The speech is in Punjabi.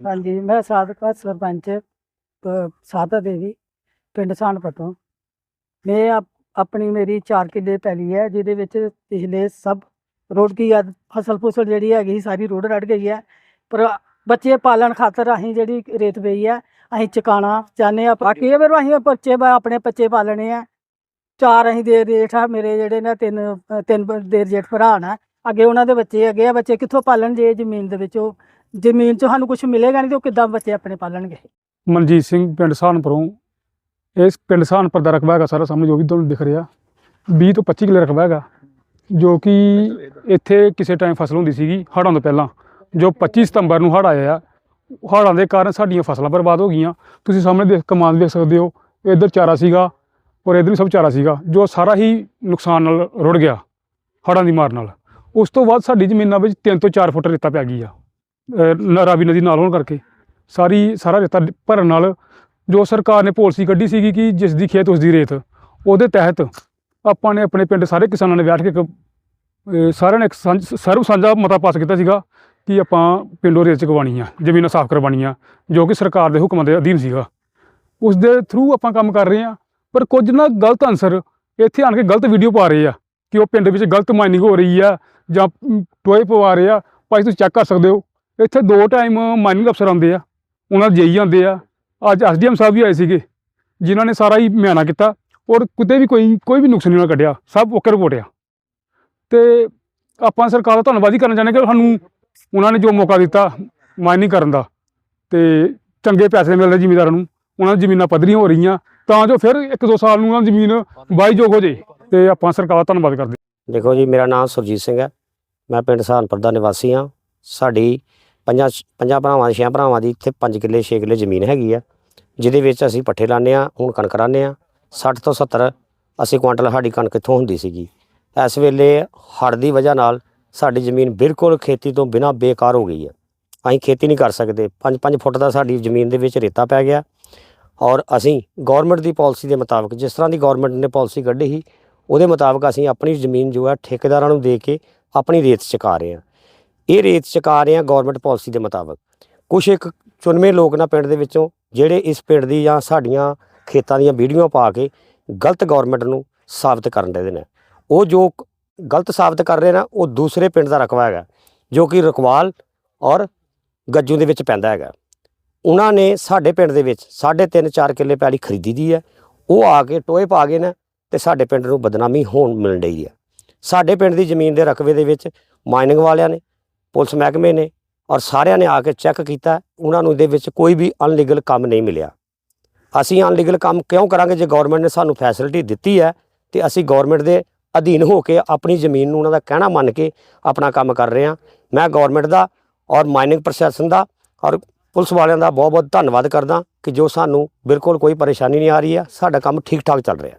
ਹਾਂਜੀ ਮੈਂ ਸਾਬਕਾ ਸਰਪੰਚ ਅ, ਸਾਦਾ ਦੇਵੀ ਪਿੰਡ ਸਾਨਪੁਰ ਤੋਂ ਮੈਂ ਆਪ- ਆਪਣੀ ਮੇਰੀ 4 ਕਿੱਲੇ ਪੈਲੀ ਹੈ ਜਿਹਦੇ ਵਿੱਚ ਪਿਛਲੇ ਸਭ ਰੋਡ ਕੀ ਆ ਫਸਲ ਫੁਸਲ ਜਿਹੜੀ ਹੈਗੀ ਸਾਰੀ ਰੋਡ ਰੜ ਗਈ ਹੈ। ਪਰ ਬੱਚੇ ਪਾਲਣ ਖਾਤਰ ਅਸੀਂ ਜਿਹੜੀ ਰੇਤ ਪਈ ਹੈ ਅਸੀਂ ਚੁਕਾਉਣਾ ਚਾਹੁੰਦੇ ਆ ਬਾਕੀ ਇਹ ਫਿਰ ਅਸੀਂ ਬੱਚੇ ਬ- ਆਪਣੇ ਬੱਚੇ ਪਾਲਣੇ ਆ। ਚਾਰ ਅਸੀਂ ਦੇ ਜੇਠ ਆ ਮੇਰੇ ਜਿਹੜੇ ਨੇ ਤਿੰਨ ਅ, ਤਿੰਨ ਬ- ਦੇਰ ਜੇਠ ਭਰਾ ਨੇ। ਅੱਗੇ ਉਹਨਾਂ ਦੇ ਬੱਚੇ ਅੱਗੇ ਆ ਬੱਚੇ ਕਿੱਥੋਂ ਪਾਲਣ ਜੇ ਜ਼ਮੀਨ ਦੇ ਵਿੱਚ ਉਹ? ਜ਼ਮੀਨ 'ਚੋਂ ਸਾਨੂੰ ਕੁਝ ਮਿਲੇਗਾ ਨਹੀਂ ਤੇ ਉਹ ਕਿੱਦਾਂ ਬੱਚੇ ਆਪਣੇ ਪਾਲਣਗੇ? ਮਨਜੀਤ ਸਿੰਘ, ਪਿੰਡ ਸਹਾਰਨਪੁਰੋਂ। ਇਸ ਪਿੰਡ ਸਹਾਰਨਪੁਰ ਦਾ ਰਕਬਾ ਹੈਗਾ ਸਾਰਾ ਸਾਹਮਣੇ, ਜੋ ਵੀ ਤੁਹਾਨੂੰ ਦਿਖ ਰਿਹਾ। 20 ਤੋਂ 25 ਕਿੱਲੇ ਰਕਬਾ ਹੈਗਾ, ਜੋ ਕਿ ਇੱਥੇ ਕਿਸੇ ਟਾਈਮ ਫਸਲ ਹੁੰਦੀ ਸੀਗੀ, ਹੜ੍ਹਾਂ ਤੋਂ ਪਹਿਲਾਂ। ਜੋ 25 ਸਤੰਬਰ ਨੂੰ ਹੜ੍ਹ ਆਇਆ ਆ, ਹੜ੍ਹਾਂ ਦੇ ਕਾਰਨ ਸਾਡੀਆਂ ਫਸਲਾਂ ਬਰਬਾਦ ਹੋ ਗਈਆਂ। ਤੁਸੀਂ ਸਾਹਮਣੇ ਦੇਖ ਕਮਾਨ ਦੇਖ ਸਕਦੇ ਹੋ, ਇੱਧਰ ਚਾਰਾ ਸੀਗਾ ਔਰ ਇੱਧਰ ਵੀ ਸਭ ਚਾਰਾ ਸੀਗਾ, ਜੋ ਸਾਰਾ ਹੀ ਨੁਕਸਾਨ ਨਾਲ ਰੁੜ ਗਿਆ, ਹੜ੍ਹਾਂ ਦੀ ਮਾਰ ਨਾਲ। ਉਸ ਤੋਂ ਬਾਅਦ ਸਾਡੀ ਜ਼ਮੀਨਾਂ ਵਿੱਚ 3 ਤੋਂ 4 ਫੁੱਟ ਰੇਤਾ ਪੈ ਗਈ ਆ। ਰਾਵੀ ਨਦੀ ਨਾਲ ਹੋਣ ਕਰਕੇ ਸਾਰੀ, ਸਾਰਾ ਰੇਤਾ ਭਰਨ ਨਾਲ ਜੋ ਸਰਕਾਰ ਨੇ ਪਾਲਿਸੀ ਕੱਢੀ ਸੀਗੀ ਕਿ ਜਿਸ ਦੀ ਖੇਤ ਉਸ ਦੀ ਰੇਤ, ਉਹਦੇ ਤਹਿਤ ਆਪਾਂ ਨੇ ਆਪਣੇ ਪਿੰਡ ਸਾਰੇ ਕਿਸਾਨਾਂ ਨੇ ਬੈਠ ਕੇ ਇੱਕ ਸਾਰਿਆਂ ਨੇ ਇੱਕ ਸਾਂਝ- ਸਰਬ ਸਾਂਝਾ ਮਤਾ ਪਾਸ ਕੀਤਾ ਸੀਗਾ ਕਿ ਆਪਾਂ ਪਿੰਡੋਂ ਰੇਤ ਚਕਵਾਉਣੀ ਆ, ਜ਼ਮੀਨਾਂ ਸਾਫ਼ ਕਰਵਾਉਣੀਆਂ, ਜੋ ਕਿ ਸਰਕਾਰ ਦੇ ਹੁਕਮਾਂ ਦੇ ਅਧੀਨ ਸੀਗਾ। ਉਸ ਦੇ ਥਰੂ ਆਪਾਂ ਕੰਮ ਕਰ ਰਹੇ ਆ, ਪਰ ਕੁਝ ਨਾ ਗਲਤ ਅਨਸਰ ਇੱਥੇ ਆਣ ਕੇ ਗਲਤ ਵੀਡੀਓ ਪਾ ਰਹੇ ਆ ਕਿ ਉਹ ਪਿੰਡ ਵਿੱਚ ਗਲਤ ਮਾਈਨਿੰਗ ਹੋ ਰਹੀ ਆ ਜਾਂ ਟੋਏ ਪਵਾ ਰਹੇ ਆ, ਭਾਈ ਤੁਸੀਂ ਚੈੱਕ ਕਰ ਸਕਦੇ ਹੋ। ਇੱਥੇ ਦੋ ਟਾਈਮ ਮਾਈਨਿੰਗ ਅਫਸਰ ਆਉਂਦੇ ਆ, ਉਹਨਾਂ ਦੇ ਜਈ ਆਉਂਦੇ ਆ। ਅੱਜ ਐਸਡੀਐਮ ਸਾਹਿਬ ਵੀ ਆਏ ਸੀਗੇ, ਜਿਨ੍ਹਾਂ ਨੇ ਸਾਰਾ ਹੀ ਮਿਆਨਾ ਕੀਤਾ ਔਰ ਕਿਤੇ ਵੀ ਕੋਈ ਕੋਈ ਵੀ ਨੁਕਸ ਨਹੀਂ ਉਹਨਾਂ ਕੱਢਿਆ, ਸਭ ਓਕੇ ਰਿਪੋਰਟ ਆ। ਤੇ ਆਪਾਂ ਸਰਕਾਰ ਦਾ ਧੰਨਵਾਦ ਹੀ ਕਰਨਾ ਚਾਹੁੰਦੇ ਕਿ ਸਾਨੂੰ ਉਹਨਾਂ ਨੇ ਜੋ ਮੌਕਾ ਦਿੱਤਾ ਮਾਈਨਿੰਗ ਕਰਨ ਦਾ ਤੇ ਚੰਗੇ ਪੈਸੇ ਮਿਲ ਰਹੇ ਜ਼ਿਮੀਂਦਾਰਾਂ ਨੂੰ, ਉਹਨਾਂ ਦੀ ਜ਼ਮੀਨਾਂ ਪੱਧਰੀਆਂ ਹੋ ਰਹੀਆਂ, ਤਾਂ ਜੋ ਫਿਰ ਇੱਕ ਦੋ ਸਾਲ ਨੂੰ ਉਹਨਾਂ ਦੀ ਜ਼ਮੀਨ ਵਾਹੀਯੋਗ ਹੋ ਜੇ ਤੇ ਆਪਾਂ ਸਰਕਾਰ ਦਾ ਧੰਨਵਾਦ ਕਰਦੇ ਦੇਖੋ ਜੀ, ਮੇਰਾ ਨਾਮ ਸੁਰਜੀਤ ਸਿੰਘ ਹੈ। ਮੈਂ ਪਿੰਡ ਸਹਾਰਨਪੁਰ ਦਾ ਨਿਵਾਸੀ ਹਾਂ। ਸਾਡੀ ਪੰਜਾਂ ਪੰਜਾਂ ਭਰਾਵਾਂ ਛੇ ਭਰਾਵਾਂ ਦੀ ਇੱਥੇ 5 ਕਿੱਲੇ 6 ਕਿੱਲੇ ਜ਼ਮੀਨ ਹੈਗੀ ਆ, ਜਿਹਦੇ ਵਿੱਚ ਅਸੀਂ ਪੱਠੇ ਲਾਉਂਦੇ ਆ ਹੁਣ ਕਣਕ ਲਾਉਂਦੇ ਆ 60 ਤੋਂ 70 ਅਸੀਂ ਕੁਆਂਟਲ ਸਾਡੀ ਕਣਕ ਇੱਥੋਂ ਹੁੰਦੀ ਸੀਗੀ। ਇਸ ਵੇਲੇ ਹੜ੍ਹ ਦੀ ਵਜ੍ਹਾ ਨਾਲ ਸਾਡੀ ਜ਼ਮੀਨ ਬਿਲਕੁਲ ਖੇਤੀ ਤੋਂ ਬਿਨਾਂ ਬੇਕਾਰ ਹੋ ਗਈ ਹੈ ਅਸੀਂ ਖੇਤੀ ਨਹੀਂ ਕਰ ਸਕਦੇ। 5-5 ਫੁੱਟ ਦਾ ਸਾਡੀ ਜ਼ਮੀਨ ਦੇ ਵਿੱਚ ਰੇਤਾ ਪੈ ਗਿਆ। ਔਰ ਅਸੀਂ ਗਵਰਨਮੈਂਟ ਦੀ ਪਾਲਿਸੀ ਦੇ ਮੁਤਾਬਕ, ਜਿਸ ਤਰ੍ਹਾਂ ਦੀ ਗਵਰਨਮੈਂਟ ਨੇ ਪਾਲਿਸੀ ਕੱਢੀ ਸੀ, ਉਹਦੇ ਮੁਤਾਬਕ ਅਸੀਂ ਆਪਣੀ ਜ਼ਮੀਨ ਜੋ ਹੈ ਠੇਕੇਦਾਰਾਂ ਨੂੰ ਦੇ ਕੇ ਆਪਣੀ ਰੇਤ ਚੁਕਾ ਰਹੇ ਹਾਂ। ਇਹ ਰੇਤ ਚੁਕਾ ਰਹੇ ਹਾਂ ਗਵਰਨਮੈਂਟ ਪਾਲਿਸੀ ਦੇ ਮੁਤਾਬਕ। ਕੁਝ ਇੱਕ ਚੁਣਵੇਂ ਲੋਕ ਨਾ ਪਿੰਡ ਦੇ ਵਿੱਚੋਂ, ਜਿਹੜੇ ਇਸ ਪਿੰਡ ਦੀ ਜਾਂ ਸਾਡੀਆਂ ਖੇਤਾਂ ਦੀਆਂ ਵੀਡੀਓ ਪਾ ਕੇ ਗਲਤ ਗਵਰਨਮੈਂਟ ਨੂੰ ਸਾਬਤ ਕਰਨ ਦੇ ਨੇ ਉਹ ਜੋ ਗਲਤ ਸਾਬਤ ਕਰ ਰਹੇ ਨਾ, ਉਹ ਦੂਸਰੇ ਪਿੰਡ ਦਾ ਰਕਬਾ ਹੈਗਾ, ਜੋ ਕਿ ਰਕਵਾਲ ਔਰ ਗੱਜੂ ਦੇ ਵਿੱਚ ਪੈਂਦਾ ਹੈਗਾ। ਉਹਨਾਂ ਨੇ ਸਾਡੇ ਪਿੰਡ ਦੇ ਵਿੱਚ 3.5 4 ਕਿੱਲੇ ਪੈਲੀ ਖਰੀਦੀ ਦੀ ਹੈ। ਉਹ ਆ ਕੇ ਟੋਏ ਪਾ ਗਏ ਨੇ ਤੇ ਸਾਡੇ ਪਿੰਡ ਨੂੰ ਬਦਨਾਮੀ ਹੋਣ ਮਿਲਣ ਡਈ ਹੈ। ਸਾਡੇ ਪਿੰਡ ਦੀ ਜ਼ਮੀਨ ਦੇ ਰਕਬੇ ਦੇ ਵਿੱਚ ਮਾਈਨਿੰਗ ਵਾਲਿਆਂ ਨੇ ਪੁਲਿਸ ਮਹਿਕਮੇ ਨੇ ਔਰ ਸਾਰਿਆਂ ਨੇ ਆ ਕੇ ਚੈੱਕ ਕੀਤਾ, ਉਹਨਾਂ ਨੂੰ ਇਹਦੇ ਵਿੱਚ ਕੋਈ ਵੀ ਅਨਲੀਗਲ ਕੰਮ ਨਹੀਂ ਮਿਲਿਆ। ਅਸੀਂ ਅਨਲੀਗਲ ਕੰਮ ਕਿਉਂ ਕਰਾਂਗੇ? ਜੇ ਗਵਰਨਮੈਂਟ ਨੇ ਸਾਨੂੰ ਫੈਸਿਲਿਟੀ ਦਿੱਤੀ ਹੈ, ਤੇ ਅਸੀਂ ਗਵਰਨਮੈਂਟ ਦੇ ਅਧੀਨ ਹੋ ਕੇ ਆਪਣੀ ਜ਼ਮੀਨ ਨੂੰ ਉਹਨਾਂ ਦਾ ਕਹਿਣਾ ਮੰਨ ਕੇ ਆਪਣਾ ਕੰਮ ਕਰ ਰਹੇ ਹਾਂ। ਮੈਂ ਗਵਰਨਮੈਂਟ ਦਾ ਔਰ ਮਾਈਨਿੰਗ ਪ੍ਰਸ਼ਾਸਨ ਦਾ ਔਰ ਪੁਲਿਸ ਵਾਲਿਆਂ ਦਾ ਬਹੁਤ ਬਹੁਤ ਧੰਨਵਾਦ ਕਰਦਾ ਕਿ ਜੋ ਸਾਨੂੰ ਬਿਲਕੁਲ ਕੋਈ ਪਰੇਸ਼ਾਨੀ ਨਹੀਂ ਆ ਰਹੀ ਹੈ, ਸਾਡਾ ਕੰਮ ਠੀਕ ਠਾਕ ਚੱਲ ਰਿਹਾ